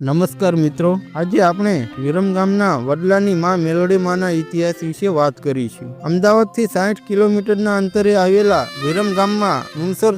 નમસ્કાર મિત્રો, આજે આપણે વિરમ ગામના વડલાની માં મેલોડી માના ઇતિહાસ વિશે વાત કરીશું. અમદાવાદથી સાઠ કિલોમીટરના અંતરે આવેલા વિરમ ગામમાં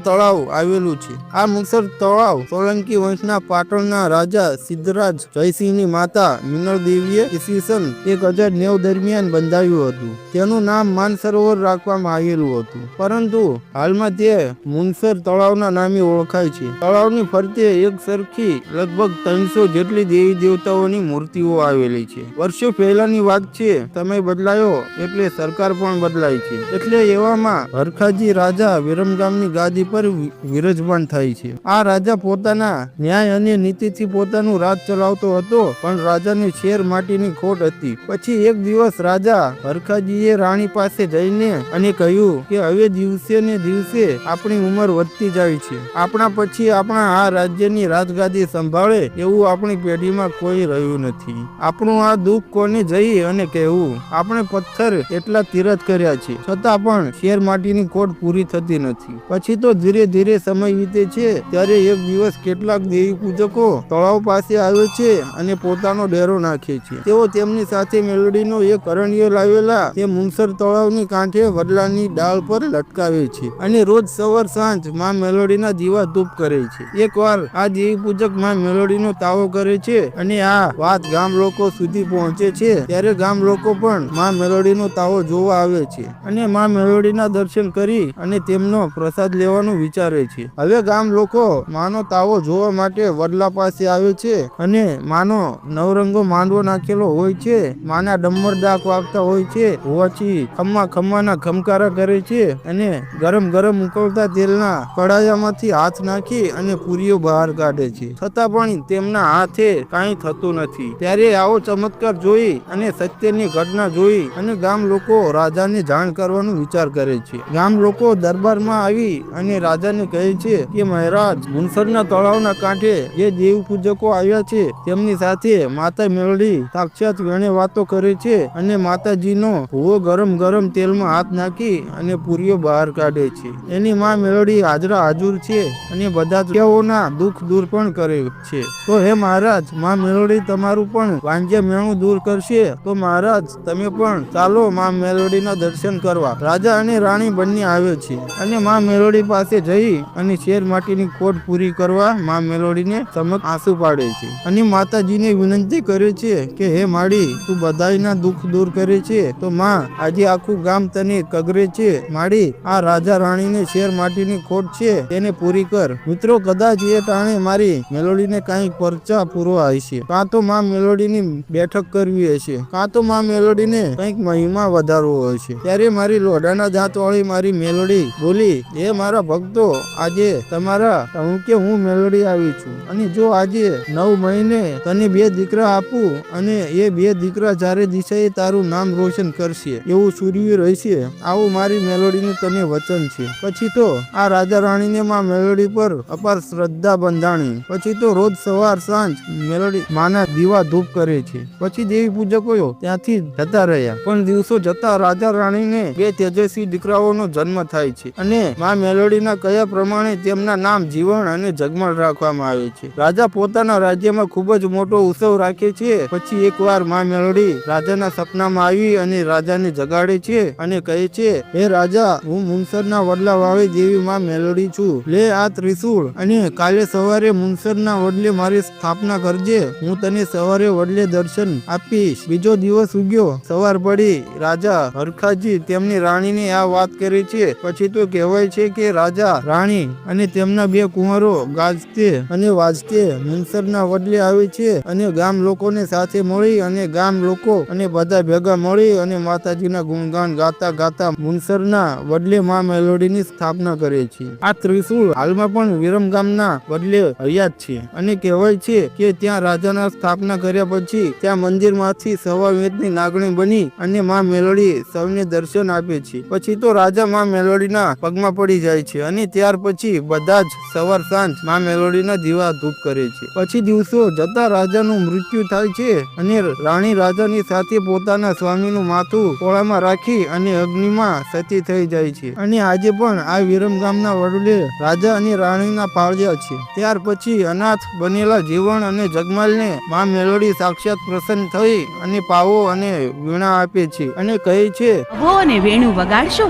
તળાવ આવેલું છે. આ મુનસર તળાવ સોલંકી વંશના પાટણના રાજા સિદ્ધરાજ જયસિંહની માતા મિનળ દેવીએ ઈસવીસન એક હજાર નેવ દરમિયાન બંધાવ્યું હતું. તેનું નામ માનસરોવર રાખવામાં આવેલું હતું. પરંતુ હાલમાં તે મુનસર તળાવના નામે ઓળખાય છે. તળાવની ફરતે એક સરખી લગભગ ત્રણસો જેટલી દેવી દેવતાઓની મૂર્તિઓ આવેલી છે. વર્ષો પહેલાની વાત છે સમય બદલાયો એટલે સરકાર પણ બદલાય છે. એટલે એવામાં હરખાજી રાજા વિરમગામની ગાદી પર વિરાજમાન થાય છે. આ રાજા પોતાના ન્યાય અને નીતિથી પોતાનું રાજ ચલાવતો હતો, પણ રાજાને શેર માટીની ખોટ હતી. પછી એક દિવસ રાજા હરખાજીએ રાણી પાસે જઈને અને કહ્યું કે હવે દિવસે ને દિવસે આપણી ઉંમર વધતી જાય છે. આપણા પછી આપણા આ રાજ્યની રાજગાદી સંભાળે એવું આપણી પેઢીમાં કોઈ રહ્યું નથી. આપણું આ દુઃખ કોને જઈ અને કહેવું? આપણે પથ્થર એટલા તીરથ કર્યા છે. છતાં પણ શેર માટીની કોટ પૂરી થતી નથી. પછી તો ધીરે ધીરે સમય વીતે છે, ત્યારે એક દિવસ કેટલાક દેવી પૂજકો તળાવ પાસે આવે છે અને પોતાનો ડેરો નાખે છે. તેઓ તેમની સાથે મેલડીનો એક અરણ્ય લાવેલા તે મુનસર તળાવની કાંઠે વડલાની ડાળ પર લટકાવે છે અને રોજ સવાર સાંજમાં મેલોડીના દીવા ધૂપ કરે છે. એકવાર આ દેવી પૂજકમાં મેલોડીનો તાવો કરે છે અને આ વાત ગામ લોકો સુધી પહોંચે છે, ત્યારે ગામ લોકો પણ માં મેલોડીનો તાવો જોવા આવે છે અને માં મેલોડીના દર્શન કરી અને તેમનો પ્રસાદ લેવાનું વિચારે છે. હવે ગામ લોકો માનો તાવો જોવા માટે વડલા પાસે આવે છે અને માનો નવરંગો માંડવો નાખેલો હોય છે, માના ડમર ડાક વાગતા હોય છે, હોવાથી ખમ્મા ખમ્માના ખમકારા કરે છે અને ગરમ ગરમ ઉકળતા તેલના કડાયામાંથી હાથ નાખી અને પૂરીઓ બહાર કાઢે છે. છતાં પણ તેમના હાથે કાંઈ થતું નથી. ત્યારે આવો ચમત્કાર જોઈ અને સત્યની ઘટના જોઈ અને ગામ લોકો રાજાને જાણ કરવાનો વિચાર કરે છે. ગામ લોકો દરબારમાં આવી અને રાજાને કહે છે કે, મહારાજ, મુનસરના તળાવના કાંઠે જે દેવ પૂજકો આવ્યા છે, તેમની સાથે માતા મેળડી સાક્ષાત વેણે વાતો કરે છે અને માતાજીનો ભૂવો ગરમ ગરમ તેલમાં હાથ નાખી અને પૂરીઓ બહાર કાઢે છે. એની માં મેળડી હાજરા હાજુર છે અને બધા તેઓના દુઃખ દૂર પણ કરે છે. તો હે મહારાજ, માં મેલોડી તમારું પણ વાંજ્ય મેણું દૂર કરશે. તો મહારાજ, તમે પણ ચાલો માં મેલોડીના દર્શન કરવા. રાજા અને રાણી બંને આવે છે. અને માં મેલોડી પાસે જઈ અને શેર માટીની ખોટ પૂરી કરવા માં મેલોડીને સમક્ષ આંસુ પાડે છે. અને માતાજીને વિનંતી કરે છે કે, હે માડી, તું બધાયના દુઃખ દૂર કરે છે. તો માં, આજે આખું ગામ તને કગરે છે. માડી, આ રાજા રાણીને શેર માટીની ખોટ છે, તેને પૂરી કર. મિત્રો, કદાચ એ ટાણે મારી મેલોડીને કાંઈ પરચા પૂરવા હશે કાં તો માં મેલોડીની બેઠક કરવી હશે, કાં તો માં મેલોડીને કંઈક મહિમા વધારવો હશે. ત્યારે મારી લોઢાના દાંત વાળી મારી મેલોડી બોલી એ મારા ભક્તો, આજે તમારા હું કે હું મેલોડી આવી છું. અને જો આજે નવ મહિને તને બે દીકરા આપું અને એ બે દીકરા ચારે દિશાએ તારું નામ રોશન કરશે, એવું સૂર્ય રહેશે, આવું મારી મેલોડીનું તને વચન છે. પછી તો આ રાજા રાણીને માં મેલોડી પર અપાર શ્રદ્ધા બંધાણી. પછી તો રોજ સવાર સાંજ મેલોડી માના દીવા ધૂપ કરે છે. પછી દેવી પૂજકો ત્યાંથી જતા રહ્યા. પણ દિવસો જતા રાજા રાણીને બે તેજસ્વી દીકરાઓનો જન્મ થાય છે અને માં મેલોડીના કયા પ્રમાણે તેમના નામ જીવન અને જગમળ રાખવામાં આવે છે. રાજા પોતાના રાજ્યમાં ખૂબ જ મોટો ઉત્સવ રાખે છે. પછી એકવારમાં મેલોડી રાજાના સપનામાં આવી અને રાજાને જગાડે છે અને કહે છે, હે રાજા, હું મુનસરના વડલા વાવે દેવી માં મેલોડી છું. લે આ ત્રિશૂળ અને કાલે સવારે મુનસરના વડલે મારી સ્થાપના કરજે હું તને સવારે વડલે દર્શન આપીશ. બીજો દિવસ ઉગ્યો. સવાર પડી. રાજા હરખાજી તેમની રાણીને આ વાત કરે છે. પછી તો કહેવાય છે કે રાજા, રાણી અને તેમના બે કુંવરો ગાજતે અને વાજતે મુનસરના વડલે આવે છે અને ગામ લોકોને સાથે મળી અને ગામ લોકો અને બધા ભેગા મળી અને માતાજીના ગુણગાન ગાતા ગાતા મુનસરના વડલે મા મેલોડીની સ્થાપના કરે છે. આ ત્રિશુળ હાલમાં પણ વિરમ ગામના વડલે હયાત છે અને કહેવાય છે કે ત્યાં રાજાના સ્થાપના કર્યા પછી ત્યાં મંદિરમાંથી સવા નાગણી બની અને માં મેલોડી સૌને દર્શન આપે છે. પછી તો રાજા માં મેલોડીના પગમાં પડી જાય છે અને ત્યાર પછી બધા જ સવાર સાંજમાં મેલોડીના દીવા ધૂપ કરે છે. પછી દિવસો જતા રાજાનું મૃત્યુ થાય છે અને રાણી રાજાની સાથે પોતાના સ્વામીનું માથું કોળામાં રાખી અને અગ્નિમાં સતી થઈ જાય છે. અને આજે પણ આ વિરમ ગામના વડલે રાજા અને રાણીના પાળ્યા છે. ત્યાર પછી અનાથ બનેલા જીવન જીવણ અને જગમાલને માં મેલોડી સાક્ષાત પ્રસન્ન થઈ અને પાવો અને વીણા આપે છે અને કહે છે આવો અને વેણું વગાડશો?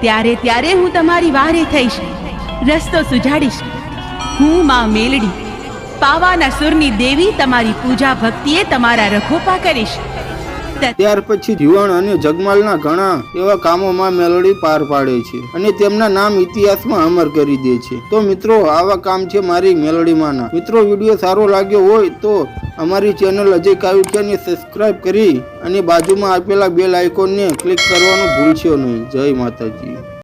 ત્યારે ત્યારે હું તમારી વારે થઈશ. રસ્તો સુજાડીશ. હું માં મેલડી. પાવાના સુરની દેવી તમારી પૂજા ભક્તિએ તમારા રખોપા કરીશ. ત્યાર પછી જીવણ અને જગમાલના ઘણા એવા કામોમાં મેલોડી પાર પાડે છે અને તેમના નામ ઇતિહાસમાં અમર કરી દે છે. તો મિત્રો, આવા કામ છે મારી મેલોડીમાંના. મિત્રો, વીડિયો સારો લાગ્યો હોય તો અમારી ચેનલ અજય કાયુઠિયાને સબસ્ક્રાઇબ કરી અને બાજુમાં આપેલા બેલ આઇકોનને ક્લિક કરવાનું ભૂલશો નહીં. જય માતાજી.